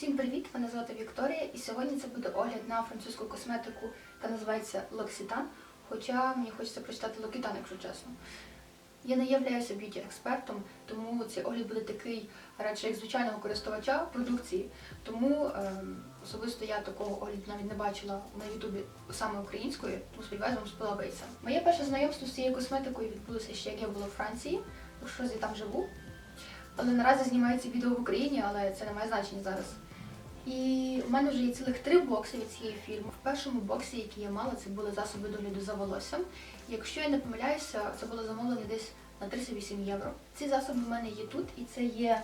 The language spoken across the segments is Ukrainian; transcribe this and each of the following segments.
Всім привіт! Мене звати Вікторія, і сьогодні це буде огляд на французьку косметику, яка називається L'Occitane, Хоча мені хочеться прочитати L'Occitane, якщо чесно. Я не являюся б'юті-експертом, тому цей огляд буде такий радше як звичайного користувача продукції. Тому ем, особисто я такого огляду навіть не бачила на Ютубі саме українською, тому сподіваюся, вам сподобається. Моє перше знайомство з цією косметикою відбулося ще як я була у Франції, тому що я там живу. Але наразі знімається відео в Україні, але це не має значення зараз. І в мене вже є цілих три бокси від цієї фірми. В першому боксі, який я мала, це були засоби догляду за волоссям. Якщо я не помиляюся, це було замовлено десь на 38 євро. Ці засоби в мене є тут, і це є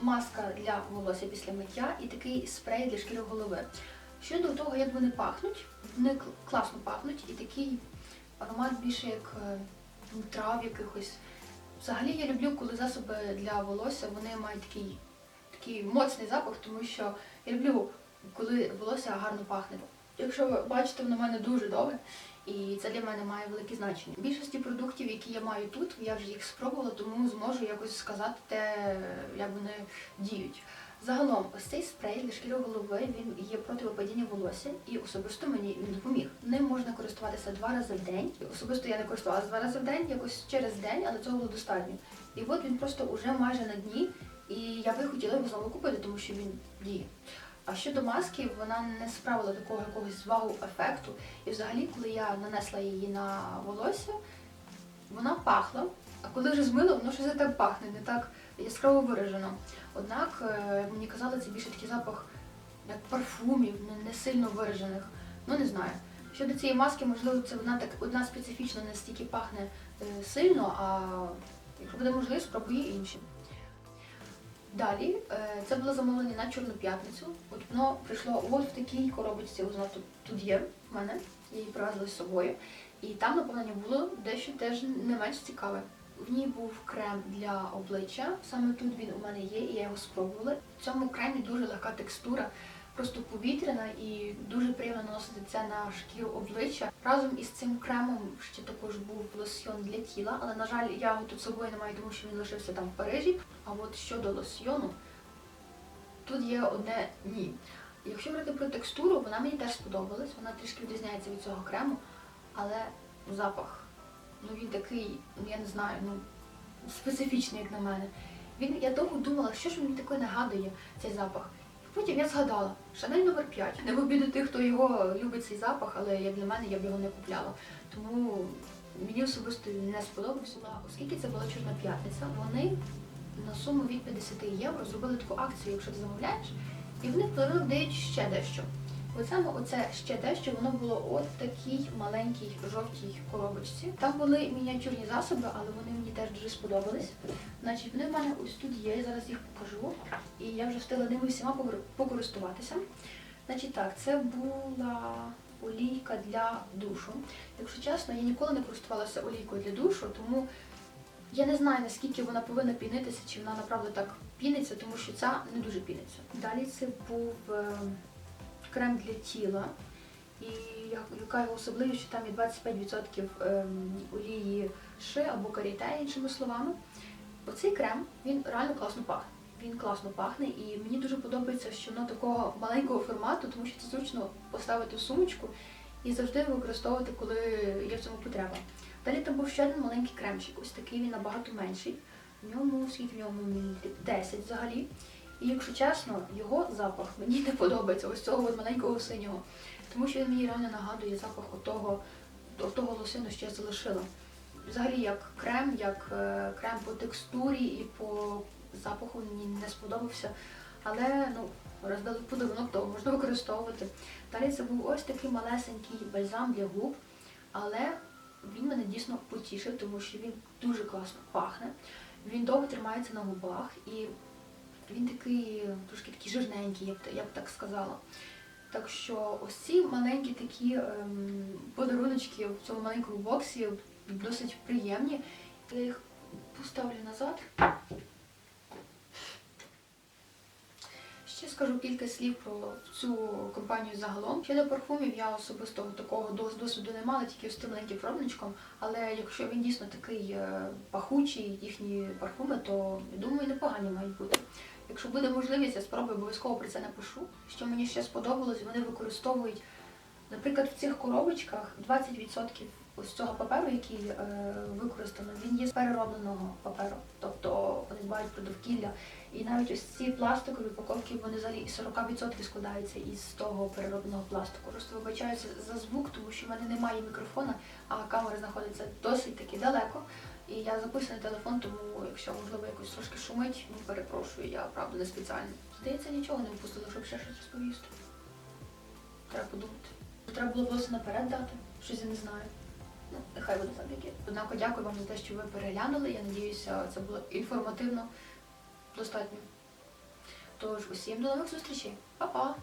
маска для волосся після миття і такий спрей для шкіри голови. Щодо того, як вони пахнуть, вони класно пахнуть і такий аромат більше як е, ну, трав якихось. Взагалі я люблю, коли засоби для волосся вони мають такий, такий моцний запах, тому що я люблю, коли волосся гарно пахне. Якщо ви бачите, воно в мене дуже довге, і це для мене має велике значення. Більшості продуктів, які я маю тут, я вже їх спробувала, тому зможу якось сказати те, як вони діють. Загалом, ось цей спрей для шкіри голови він є проти випадіння волосся, і особисто мені він допоміг. Ним можна користуватися два рази в день. Особисто я не користувалася два рази в день, якось через день, але цього було достатньо. І от він просто уже майже на дні, і я би хотіла його знову купити, тому що він діє. А щодо маски, вона не справила такого якогось вау-ефекту. І взагалі, коли я нанесла її на волосся, вона пахла, а коли вже змила, воно щось не так пахне, не так яскраво виражено. Однак, е, мені казали, це більше такий запах як парфумів, не, сильно виражених. Ну не знаю. Щодо цієї маски, можливо, це вона так одна специфічно не стільки пахне е, сильно, а якщо буде можливість, спробую і інші. Далі е, це було замовлення на Чорну п'ятницю. От воно прийшло от в такій коробочці, ось воно тут, тут є в мене, її привезли з собою. І там наповнення було дещо теж не менш цікаве. В ній був крем для обличчя. Саме тут він у мене є, і я його спробувала. В цьому кремі дуже легка текстура, просто повітряна і дуже приємно наносити це на шкіру обличчя. Разом із цим кремом ще також був лосьйон для тіла, але на жаль, я його тут з собою не маю, тому що він лишився там в Парижі. А от щодо лосьйону, тут є одне ні. Якщо говорити про текстуру, вона мені теж сподобалась. Вона трішки відрізняється від цього крему, але запах, ну він такий, ну я не знаю, ну специфічний, як на мене. Він, я довго думала, що ж мені таке нагадує цей запах. Потім я згадала, Шанель номер 5. Не в обіду тих, хто його любить цей запах, але як для мене я б його не купляла. Тому мені особисто не сподобався. Оскільки це була Чорна п'ятниця, вони на суму від 50 євро зробили таку акцію, якщо ти замовляєш, і вони впливали дають ще дещо. От оце ще дещо, воно було от такій маленькій жовтій коробочці. Там були мініатюрні засоби, але вони мені теж дуже сподобались. Значить, вони в мене ось тут є, я зараз їх покажу. І я вже встигла ними всіма покористуватися. Значить так, це була олійка для душу. Якщо чесно, я ніколи не користувалася олійкою для душу, тому я не знаю, наскільки вона повинна пінитися, чи вона направду так піниться, тому що ця не дуже піниться. Далі це був е, крем для тіла. І яка його особливість, що там є 25% ем, олії ши або каріте, іншими словами. Оцей крем, він реально класно пахне. Він класно пахне, і мені дуже подобається, що воно такого маленького формату, тому що це зручно поставити в сумочку і завжди використовувати, коли є в цьому потреба. Далі там був ще один маленький кремчик, ось такий він набагато менший. В ньому скільки в ньому 10 взагалі. І якщо чесно, його запах мені не подобається, ось цього от маленького синього. Тому що він мені реально нагадує запах отого, того лосину, що я залишила. Взагалі як крем, як е, крем по текстурі і по запаху мені не сподобався. Але ну, роздали подарунок, то можна використовувати. Далі це був ось такий малесенький бальзам для губ, але він мене дійсно потішив, тому що він дуже класно пахне. Він довго тримається на губах і він такий трошки такий жирненький, я б, я б так сказала. Так що ось ці маленькі такі ем, подаруночки в цьому маленькому боксі досить приємні. Я їх поставлю назад. Ще скажу кілька слів про цю компанію загалом. Щодо парфумів, я особисто такого досвіду не мала, тільки з тим маленьким пробничком. Але якщо він дійсно такий е, пахучий, їхні парфуми, то я думаю, непогані мають бути. Якщо буде можливість, я спробую обов'язково про це напишу. Що мені ще сподобалось, вони використовують, наприклад, в цих коробочках 20% ось цього паперу, який е, використано, він є з переробленого паперу. Тобто вони дбають про довкілля. І навіть ось ці пластикові упаковки, вони взагалі і 40% складаються із того переробленого пластику. Просто вибачаюся за звук, тому що в мене немає мікрофона, а камера знаходиться досить таки далеко. І я записую на телефон, тому якщо можливо якось трошки шумить, ну перепрошую, я правда не спеціально. Здається, нічого не впустила, щоб ще щось розповісти. Треба подумати. Треба було просто наперед дати, щось я не знаю. Ну, нехай буде так, як є. Однако дякую вам за те, що ви переглянули. Я надіюся, це було інформативно достатньо. Тож, усім до нових зустрічей. Па-па!